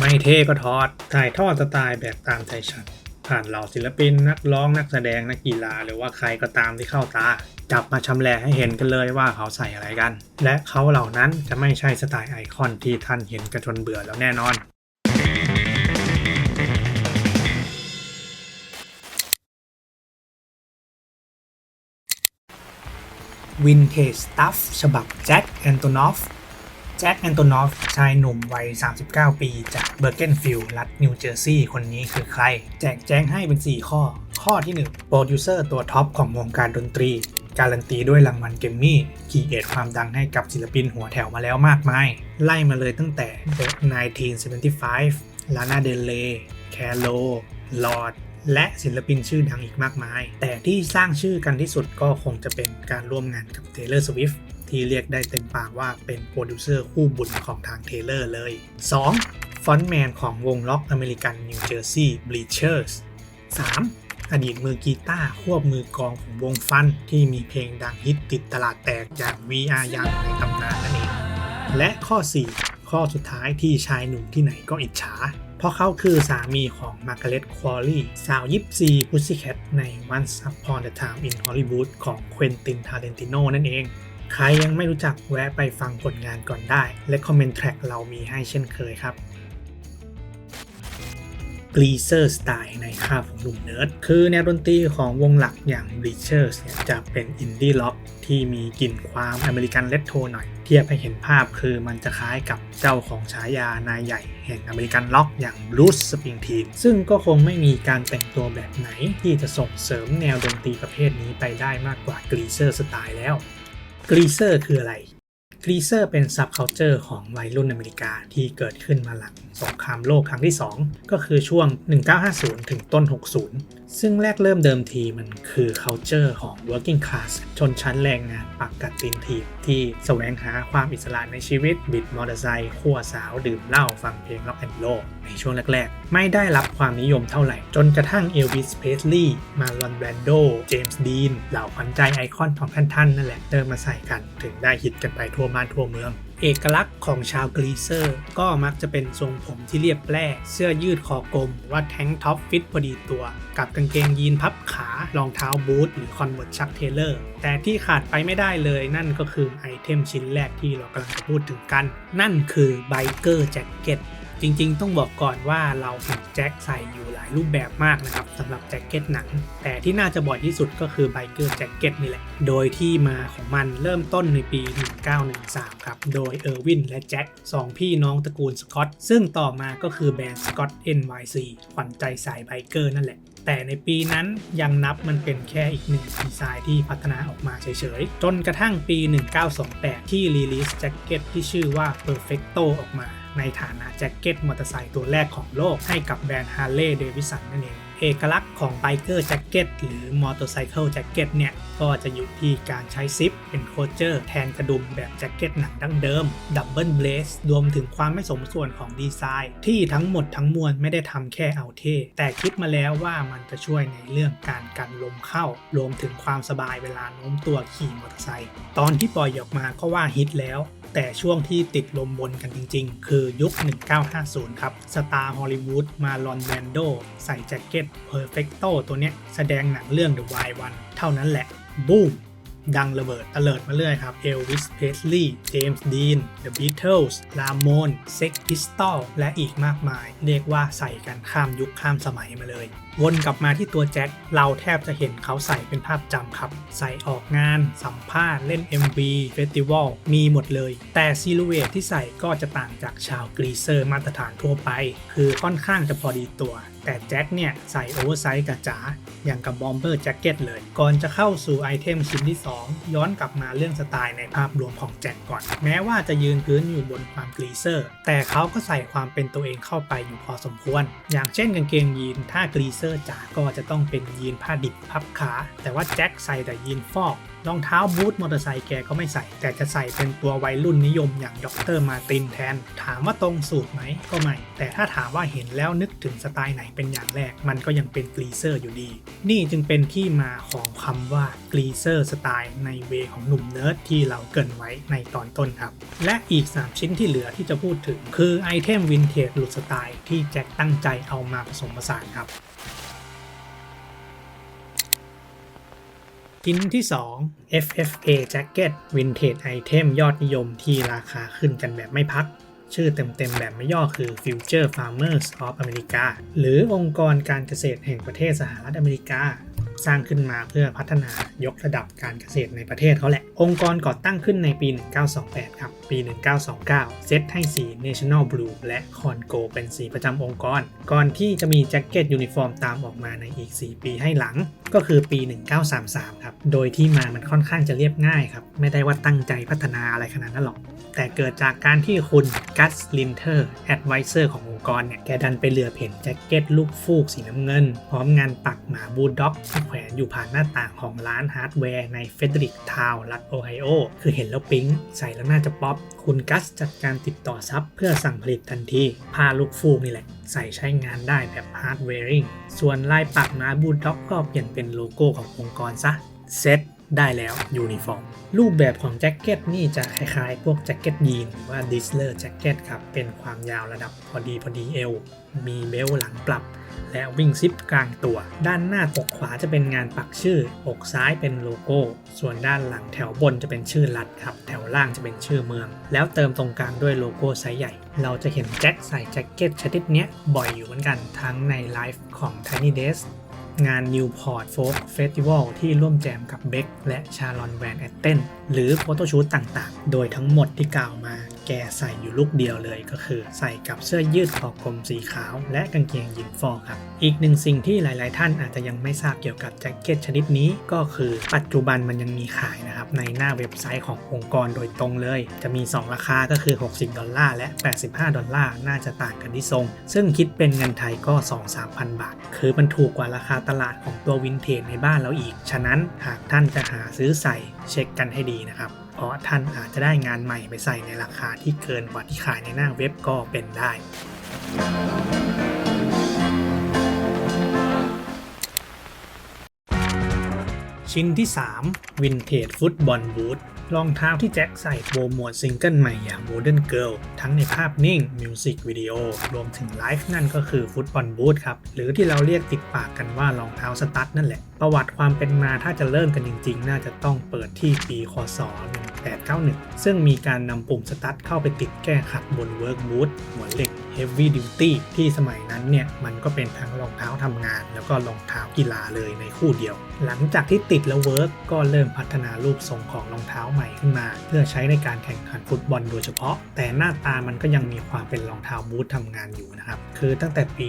ไม่เท่ก็ทอด ถ่ายทอดสไตล์แบบตามใจฉัน ผ่านเหล่าศิลปินนักร้องนักแสดงนักกีฬาหรือว่าใครก็ตามที่เข้าตา จับมาชำแหละให้เห็นกันเลยว่าเขาใส่อะไรกัน และเขาเหล่านั้นจะไม่ใช่สไตล์ไอคอนที่ท่านเห็นกันจนเบื่อแล้วแน่นอนวินเทจสตัฟฉบับแจ็คแอนโตนอฟ จ็คแอนโตนอฟชายหนุ่มวัย 39 ปี จากเบอร์เกนฟิลด์รัฐนิวเจอร์ซีย์คนนี้คือใคร แจกแจ้งให้เป็น 4 ข้อ ข้อที่ 1 โปรดิวเซอร์ตัวท็อปของวงการดนตรี การันตีด้วยรางวัลเกมมี่คีเอทความดังให้กับศิลปินหัวแถวมาแล้วมากมาย ไล่มาเลยตั้งแต่ The 1975 Lana Del Rey Calo Lord และศิลปินชื่อดังอีกมากมาย แต่ที่สร้างชื่อกันที่สุดก็คงจะเป็นการร่วมงานกับ Taylor Swift ที่เรียกได้เต็มปากว่าเป็นโปรดิวเซอร์คู่บุญของทาง Taylor เลย 2. ฟอนต์แมนของวงล็อกอเมริกันนิวเจอร์ซีย์ Bleachers 3. อดีตมือกีตาร์ควบมือกองของวงฟัน ที่มีเพลงดังฮิตติดตลาดแตกอย่าง VR ยังในตำนานนั่นเอง และข้อ 4 ข้อสุดท้ายที่ชายหนุ่มที่ไหนก็อิจฉาเพราะเขาคือสามีของมาร์กาเร็ตควอลี่สาวยิปซีพุซซี่แคทใน Once Upon a Time in Hollywood ของเควินตินทาเลนติโนนั่นเอง ใครยังไม่รู้จักแวะไปฟังผลงานก่อนได้ และคอมเมนต์แทร็กเรามีให้เช่นเคยครับกรีเซอร์สไตล์ในค่าของหนุ่มเนิร์ด คือแนวดนตรีของวงหลักอย่าง Bleachers เนี่ยจะเป็นอินดี้ล็อกที่มีกลิ่นความอเมริกันเลตโทหน่อย เทียบให้เห็นภาพคือมันจะคล้ายกับเจ้าของฉายานายใหญ่แห่งอเมริกันล็อกอย่างบลูสสปริงทีนซึ่งก็คงไม่มีการแต่งตัวแบบไหนที่จะส่งเสริมแนวดนตรีประเภทนี้ไปได้มากกว่ากรีเซอร์สไตล์แล้ว กรีเซอร์คืออะไรกรีเซอร์เป็นซับเคาเจอร์ของวัยรุ่นอเมริกาที่เกิดขึ้นมาหลังสงครามโลกครั้งที่ 2 ก็คือช่วง 1950 ถึงต้น 60ซึ่งแรกเริ่มเดิมทีมันคือ culture ของ working class ชนชั้นแรงงานปักกัดตีนทีบที่แสวงหาความอิสระในชีวิต บิดมอเตอร์ไซค์ขั่วสาวดื่มเหล้าฟังเพลงล็อกแอนด์โลในช่วงแรก ๆ ไม่ได้รับความนิยมเท่าไหร่ จนกระทั่งเอลวิสเพสลีย์มาลอนแบรนโด เจมส์ดีน เหล่าขวัญใจไอคอนของท่านๆนั่นแหละเริ่มมาใส่กัน ถึงได้ฮิตกันไปทั่วบ้านทั่วเมือง เอกลักษณ์ของชาวกรีเซอร์ ก็มักจะเป็นทรงผมที่เรียบแร่เสื้อยืดคอกลมว่าแท้งท็อปฟิตพอดีตัว กับกางเกงยีนพับขารองเท้าบูทหรือคอนเวิร์ตชักเทเลอร์ แต่ที่ขาดไปไม่ได้เลยนั่นก็คือไอเทมชิ้นแรกที่เรากำลังจะพูดถึงกัน นั่นคือไบเกอร์แจ็คเก็ต จริงๆ ต้องบอกก่อนว่าเราเห็นแจ็คใส่อยู่หลายรูปแบบมากนะครับสำหรับแจ็คเก็ตหนัง แต่ที่น่าจะบ่อยที่สุดก็คือไบเกอร์แจ็คเก็ตนี่แหละ โดยที่มาของมันเริ่มต้นในปี 1913 ครับ โดยเออร์วินและแจ็คสองพี่น้องตระกูลสกอตซึ่งต่อมาก็คือแบรนด์สกอต NYC ขวัญใจสายไบเกอร์นั่นแหละแต่ในปีนั้นยังนับมันเป็นแค่อีกหนึ่งดีไซน์ที่พัฒนาออกมาเฉยๆ จนกระทั่งปี 1928 ที่รีลิสแจ็คเก็ตที่ชื่อว่า Perfecto ออกมา ในฐานะแจ็คเก็ตมอเตอร์ไซค์ตัวแรกของโลกให้กับแบรนด์ Harley Davidson นั่นเอง เอกลักษณ์ของไบเกอร์แจ็คเก็ตหรือมอเตอร์ไซค์แจ็คเก็ตเนี่ย ก็จะอยู่ที่การใช้ซิปเป็นโคเจอร์แทนกระดุมแบบแจ็คเก็ตหนังดั้งเดิม ดับเบิลเบลสรวมถึงความไม่สมส่วนของดีไซน์ ที่ทั้งหมดทั้งมวลไม่ได้ทำแค่เอาเท่แต่คิดมาแล้วว่ามันจะช่วยในเรื่องการกันลมเข้า รวมถึงความสบายเวลาโน้มตัวขี่มอเตอร์ไซค์ตอนที่ปล่อยออกมาก็ว่าฮิตแล้ว แต่ช่วงที่ติดลมบนกันจริงๆ คือยุค 1950 ครับ สตาร์ฮอลลีวูดมาลอนแบนโดใส่แจ็คเก็ตเพอร์เฟกโตตัวเนี้ยแสดงหนังเรื่อง The Wild One เท่านั้นแหละ บูม ดังระเบิดตะเลิดมาเรื่อยครับเอลวิสเพสลีย์เจมส์ดีน The Beatles ลาโมนเซ็กพิสตอลและอีกมากมาย เรียกว่าใส่กันข้ามยุคข้ามสมัยมาเลยวนกลับมาที่ตัวแจ็ค เราแทบจะเห็นเขาใส่เป็นภาพจำครับ ใส่ออกงาน สัมภาษณ์ เล่น MV เฟสติวัล มีหมดเลย แต่ซิลูเวตที่ใส่ก็จะต่างจากชาวกรีเซอร์มาตรฐานทั่วไป คือค่อนข้างจะพอดีตัว แต่แจ็คเนี่ยใส่โอเวอร์ไซส์กระจ๋าอย่างกับบอมเบอร์แจ็คเก็ตเลย ก่อนจะเข้าสู่ไอเทมชิ้นที่ 2 ย้อนกลับมาเรื่องสไตล์ในภาพรวมของแจ็คก่อน แม้ว่าจะยืนพื้นอยู่บนความกรีเซอร์ แต่เขาก็ใส่ความเป็นตัวเองเข้าไปอยู่พอสมควร อย่างเช่นกางเกงยีนถ้ากรีเซอร์จ๋าก็จะต้องเป็นยีนผ้าดิบพับขา แต่ว่าแจ็คใส่แต่ยีนฟอก รองเท้าบูทมอเตอร์ไซค์แกก็ไม่ใส่ แต่จะใส่เป็นตัววัยรุ่นนิยมอย่างด็อกเตอร์มาตินแทน ถามว่าตรงสูตรไหมก็ไม่ แต่ถ้าถามว่าเห็นแล้วนึกถึงสไตล์ไหนเป็นอย่างแรก มันก็ยังเป็นกรีเซอร์อยู่ดี นี่จึงเป็นที่มาของคำว่ากรีเซอร์สไตล์ในเวของหนุ่มเนิร์ดที่เราเกินไว้ในตอนต้นครับ และอีก 3 ชิ้นที่เหลือที่จะพูดถึง คือไอเทมวินเทจหลุดสไตล์ที่แจ็คตั้งใจเอามาผสมผสานครับ ชิ้นที่ 2 FFA Jacket Vintage Item ยอดนิยมที่ราคาขึ้นกันแบบไม่พัก ชื่อเต็มๆแบบไม่ย่อคือ Future Farmers of America หรือองค์กรการเกษตรแห่งประเทศสหรัฐอเมริกา สร้างขึ้นมาเพื่อพัฒนายกระดับการเกษตรในประเทศเขาแหละ องค์กรก่อตั้งขึ้นในปี 1928 ครับ ปี 1929 เซตให้สี National Blue และ Congo เป็นสีประจำองค์กร ก่อนที่จะมีแจ็คเก็ตยูนิฟอร์มตามออกมาในอีก 4 ปีให้หลัง ก็คือปี 1933 ครับ โดยที่มามันค่อนข้างจะเรียบง่ายครับ ไม่ได้ว่าตั้งใจพัฒนาอะไรขนาดนั้นหรอก แต่เกิดจากการที่คุณกัสลินเทอร์แอดไวเซอร์ขององค์กรเนี่ย แกดันไปเหลือเห็นแจ็คเก็ตลูกฟูกสีน้ำเงิน พร้อมงานปักหมาบูลด็อกที่แขวนอยู่ผ่านหน้าต่างของร้านฮาร์ดแวร์ในเฟเดริกทาวรัฐโอไฮโอ คือเห็นแล้วปิ๊ง ใส่แล้วน่าจะป๊อป คุณกัสจัดการติดต่อซับเพื่อสั่งผลิตทันทีผ้าลูกฟูกนี่แหละใส่ใช้งานได้แบบฮาร์ดแวริงส่วนลายปักหมาบูลด็อกก็เปลี่ยนเป็นโลโก้ขององค์กรซะเซ็ต ได้แล้วยูนิฟอร์มรูปแบบของแจ็คเก็ตนี่จะคล้ายๆ พวกแจ็คเก็ตยีนหรือว่าดิสเลอร์แจ็คเก็ตครับ เป็นความยาวระดับพอดีพอดีเอว มีเบลต์หลังปรับ และวิ่งซิปกลางตัว ด้านหน้าอกขวาจะเป็นงานปักชื่อ อกซ้ายเป็นโลโก้ ส่วนด้านหลังแถวบนจะเป็นชื่อรัฐครับ แถวล่างจะเป็นชื่อเมือง แล้วเติมตรงกลางด้วยโลโก้ไซส์ใหญ่ เราจะเห็นแจ็คใส่แจ็คเก็ตชนิดนี้บ่อยอยู่เหมือนกันทั้งในไลฟ์ของ Tiny Desk งาน Newport Folk Festival ที่ร่วมแจมกับเบคและชาลอนแวนแอตเทนหรือโฟโต้ชูตต่างๆ โดยทั้งหมดที่กล่าวมา แกใส่อยู่ลูกเดียวเลยก็คือ ใส่กับเสื้อยืดคอกลมสีขาว และกางเกงยีนฟอร์ครับ อีกหนึ่งสิ่งที่หลาย ๆ ท่านอาจจะยังไม่ทราบเกี่ยวกับแจ็คเก็ตชนิดนี้ก็คือปัจจุบันมันยังมีขายนะครับในหน้าเว็บไซต์ขององค์กรโดยตรงเลย จะมี 2 ราคาก็คือ 60 ดอลลาร์และ 85 ดอลลาร์น่าจะต่างกันที่ทรง ซึ่งคิดเป็นเงินไทยก็ 2-3,000 บาท คือมันถูกกว่าราคาตลาดของตัววินเทจในบ้านเราอีก ฉะนั้นหากท่านจะหาซื้อใส่เช็คกันให้ดีนะครับ เพราะท่านอาจจะได้งานใหม่ไปใส่ในราคาที่เกินกว่าที่ขายในหน้าเว็บก็เป็นได้ ชิ้นที่ 3 Vintage Football Boot รองเท้าที่แจ็คใส่โปรโมทซิงเกิลใหม่อย่าง Modern Girl ทั้งในภาพนิ่ง มิวสิกวิดีโอ รวมถึงไลฟ์นั่นก็คือฟุตบอลบูทครับ หรือที่เราเรียกติดปากกันว่ารองเท้าสตั๊ดนั่นแหละ ประวัติความเป็นมาถ้าจะเริ่มกันจริง ๆ น่าจะต้องเปิดที่ปีคศ891 ซึ่งมีการนำปุ่มสตั๊ดเข้าไปติดแก้ขัดบนเวิร์กบูทหัวเหล็ก Heavy Duty ที่สมัยนั้นเนี่ยมันก็เป็นทั้งรองเท้าทำงาน แล้วก็รองเท้ากีฬาเลยในคู่เดียว หลังจากที่ติดแล้วเวิร์กก็เริ่มพัฒนารูปทรงของรองเท้าใหม่ขึ้นมา เพื่อใช้ในการแข่งขันฟุตบอลโดยเฉพาะ แต่หน้าตามันก็ยังมีความเป็นรองเท้าบูททำงานอยู่นะครับ คือตั้งแต่ปี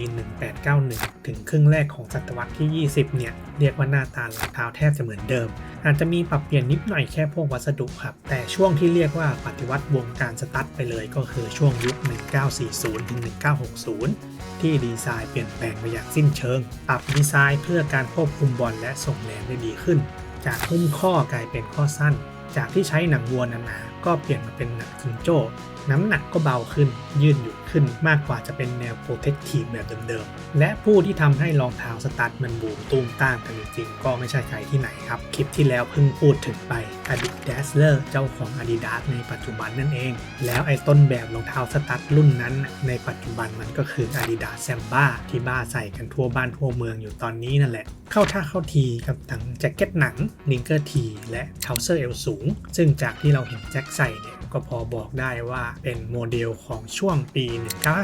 1891 ถึงครึ่งแรกของศตวรรษที่ 20 เนี่ย เรียกว่าหน้าตารองเท้าแทบจะเหมือนเดิม อาจจะมีปรับเปลี่ยนนิดหน่อยแค่พวกวัสดุครับ แต่ช่วงที่เรียกว่าปฏิวัติวงการสตั๊ดไปเลยก็คือช่วงยุค 1940 ถึง 1960ที่ดีไซน์เปลี่ยนแปลงไปอย่างสิ้นเชิง ปรับดีไซน์เพื่อการควบคุมบอลและส่งแรงได้ดีขึ้น จากหุ้มข้อกลายเป็นข้อสั้น จากที่ใช้หนังวัวหนาๆก็เปลี่ยนมาเป็นหนังจิงโจ้ น้ำหนักก็เบาขึ้น ยืดหยุ่นขึ้นมากกว่าจะเป็นแนวโปรเทคทีฟแบบเดิมๆ และผู้ที่ทำให้รองเท้าสตั๊ดมันบูมตูมต้ามกันจริงๆ ก็ไม่ใช่ใครที่ไหนครับ คลิปที่แล้วเพิ่งพูดถึงไป Adidas เลอร์เจ้าของ Adidas ในปัจจุบันนั่นเอง แล้วไอ้ต้นแบบรองเท้าสตั๊ดรุ่นนั้น ในปัจจุบันมันก็คือ Adidas Samba ที่บ้าใส่กันทั่วบ้านทั่วเมืองอยู่ตอนนี้นั่นแหละ เข้าท่าเข้าทีกับทั้งแจ็คเก็ตหนังนิงเกอร์ทีและเทาเซอร์เอลสูง ซึ่งจากที่เราเห็นแจ็คใส่เนี่ยก็พอบอกได้ว่าเป็นโมเดลของช่วงปี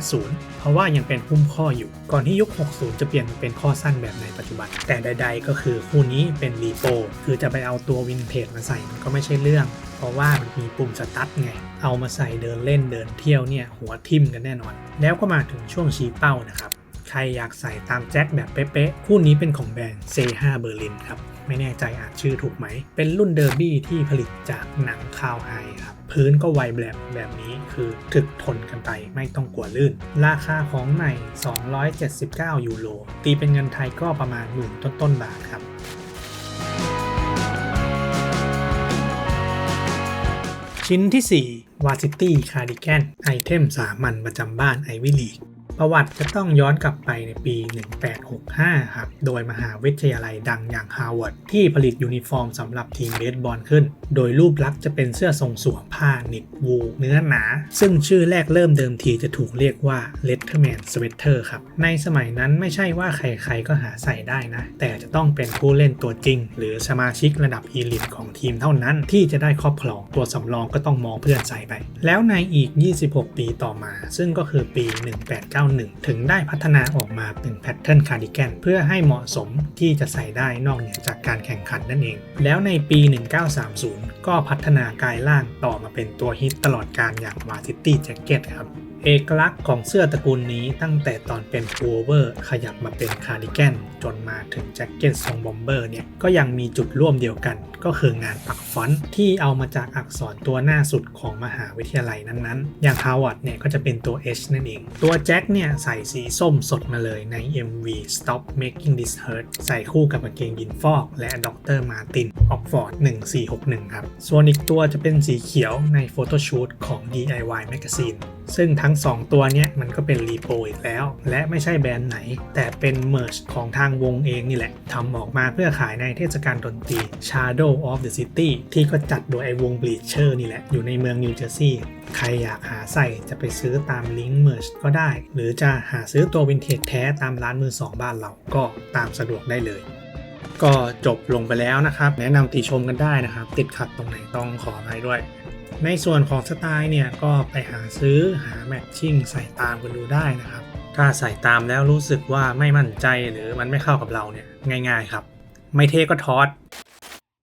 1950 เพราะว่ายังเป็นหุ้มข้ออยู่ ก่อนที่ยุค 60 จะเปลี่ยนเป็นข้อสั้นแบบในปัจจุบัน แต่ใด ๆ ก็คือคู่นี้เป็นรีโปคือจะไปเอาตัววินเทจมาใส่มันก็ไม่ใช่เรื่อง เพราะว่ามันมีปุ่มสตาร์ทไง เอามาใส่เดินเล่นเดินเที่ยวเนี่ยหัวทิ่มกันแน่นอน แล้วก็มาถึงช่วงชี้เป้านะครับ ใครอยากใส่ตามแจ็คแบบเป๊ะๆ คู่นี้เป็นของแบรนด์ C5 Berlin ครับ ไม่แน่ใจอ่านชื่อถูกไหม เป็นรุ่นเดอร์บี้ที่ผลิตจากหนังคาวไฮครับ พื้นก็ไวแบบแบบนี้คือถึกทนกันไปไม่ต้องกลัวลื่น ราคาของใหม่ 279 ยูโร ตีเป็นเงินไทยก็ประมาณหมื่นต้นๆบาทครับชิ้นที่4 Varsity Cardigan ไอเทมสามัญประจำบ้าน Ivy League ประวัติจะต้องย้อนกลับไปในปี 1865 ครับ โดยมหาวิทยาลัยดังอย่างฮาร์วาร์ดที่ผลิตยูนิฟอร์มสำหรับทีมเบสบอลขึ้น โดยรูปลักษณ์จะเป็นเสื้อทรงสวมผ้าหนิบวูเนื้อหนา ซึ่งชื่อแรกเริ่มเดิมทีจะถูกเรียกว่า Letterman Sweater ครับ ในสมัยนั้นไม่ใช่ว่าใครๆก็หาใส่ได้นะ แต่จะต้องเป็นผู้เล่นตัวจริง หรือสมาชิกระดับอีลิทของทีมเท่านั้นที่จะได้ครอบครองตัวสำรองก็ต้องมองเพื่อนใส่ไป แล้วในอีก 26 ปีต่อมา ซึ่งก็คือปี 189 91 ถึงได้พัฒนาออกมาเป็นแพทเทิร์นคาร์ดิแกนเพื่อให้เหมาะสมที่จะใส่ได้นอกเหนือจากการแข่งขันนั่นเอง แล้วในปี 1930 ก็พัฒนากายล่างต่อมาเป็นตัวฮิตตลอดการอย่างวาซิตี้แจ็คเก็ตครับ เอกลักษณ์ของเสื้อตระกูลนี้ตั้งแต่ตอนเป็นพูเวอร์ขยับมาเป็นคาร์ดิแกนจนมาถึงแจ็คเก็ตทรงบอมเบอร์เนี่ยก็ยังมีจุดร่วมเดียวกัน ก็คืองานปักฟอนต์ที่เอามาจากอักษรตัวหน้าสุดของมหาวิทยาลัยนั้นๆ อย่างฮาวาร์ดเนี่ยก็จะเป็นตัว H นั่นเอง ตัวแจ็คเนี่ยใส่สีส้มสดมาเลยใน MV Stop Making This Hurt ใส่คู่กับกางเกงยินฟอก และดรมาร์ตินออกฟอร์ด1461 ครับ ส่วนอีกตัวจะเป็นสีเขียวในโฟโต้ชูตของ DIY Magazine ซึ่งทั้ง2 ตัวเนี้ยมันก็เป็นรีโปอีกแล้ว และไม่ใช่แบรนด์ไหน แต่เป็นเม r ร์ชของทางวงเองนี่แหละทำออกมาเพื่อขายในเทศกาลดนตรี Shadow of the City ที่ก็จัดโดยไอวง Bleacher นี่แหละ อยู่ในเมืองนิวเจอร์ซีย์ใครอยากหาใส่จะไปซื้อตามลิงก์เม r ร์ชก็ได้ หรือจะหาซื้อตัววินเทจแท้ตามร้านมือสองบ้านเราก็ตามสะดวกได้เลยก็จบลงไปแล้วนะครับ แนะนำติชมกันได้นะครับ ติดขัดตรงไหนต้องขออภัยด้วย ในส่วนของสไตล์เนี่ยก็ไปหาซื้อหาแมทชิ่งใส่ตามกันดูได้นะครับ ถ้าใส่ตามแล้วรู้สึกว่าไม่มั่นใจหรือมันไม่เข้ากับเราเนี่ยง่าย ๆ ครับ ไม่เท่ก็ทอด